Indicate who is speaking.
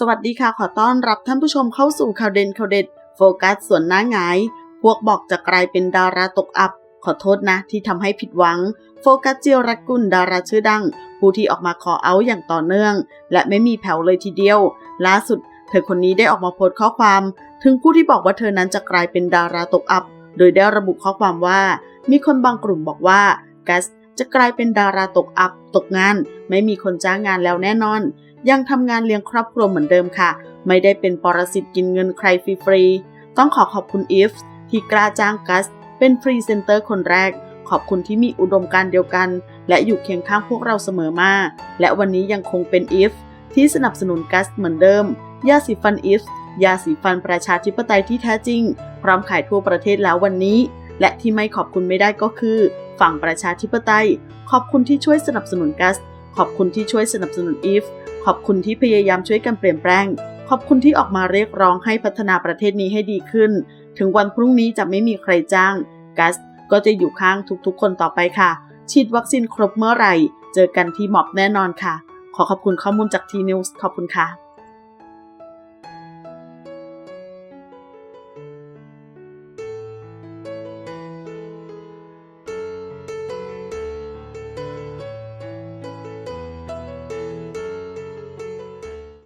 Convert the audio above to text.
Speaker 1: สวัสดีค่ะขอต้อนรับท่านผู้ชมเข้าสู่ข่าวเด่นข่าวเด็ด โฟกัสส่วนหน้าหงาย พวกบอกจะกลายเป็นดาราตกอับ ขอโทษนะที่ทำให้ผิดหวัง โฟกัสเจียรัตกุลดาราชื่อดัง ผู้ที่ออกมาขอเอาอย่างต่อเนื่อง และไม่มีแผ่วเลยทีเดียว ล่าสุด เธอคนนี้ได้ออกมาโพสต์ข้อความ ถึงผู้ที่บอกว่าเธอนั้นจะกลายเป็นดาราตกอับ โดยได้ระบุข้อความว่า มีคนบางกลุ่มบอกว่ากัสจะกลายเป็นดาราตกอับ ตกงาน ไม่มีคนจ้างงานแล้วแน่นอน ยังทำงานเลี้ยงครอบครัวเหมือนเดิมค่ะ ไม่ได้เป็นปรสิตกินเงินใครฟรีๆ ต้องขอขอบคุณอีฟที่กล้าจ้างกัส เป็นพรีเซนเตอร์คนแรก ขอบคุณที่มีอุดมการณ์เดียวกัน และอยู่เคียงข้างพวกเราเสมอมา และวันนี้ยังคงเป็นอีฟที่สนับสนุนกัสเหมือนเดิม ยาสีฟันอีฟยาสีฟันประชาธิปไตยที่แท้จริง พร้อมขายทั่วประเทศแล้ววันนี้ และที่ไม่ขอบคุณไม่ได้ก็คือ ฝั่งประชาธิปไตย ขอบคุณที่ช่วยสนับสนุนกัส ขอบคุณที่ช่วยสนับสนุนอีฟขอบคุณที่พยายามช่วยกันเปลี่ยนแปลง ขอบคุณที่ออกมาเรียกร้องให้พัฒนาประเทศนี้ให้ดีขึ้น ถึงวันพรุ่งนี้จะไม่มีใครจ้างกัสก็จะอยู่ข้างทุกๆ คนต่อไปค่ะ ฉีดวัคซีนครบเมื่อไหร่ เจอกันที่ม็อบแน่นอนค่ะ ขอขอบคุณข้อมูลจากทีนิวส์ขอบคุณค่ะ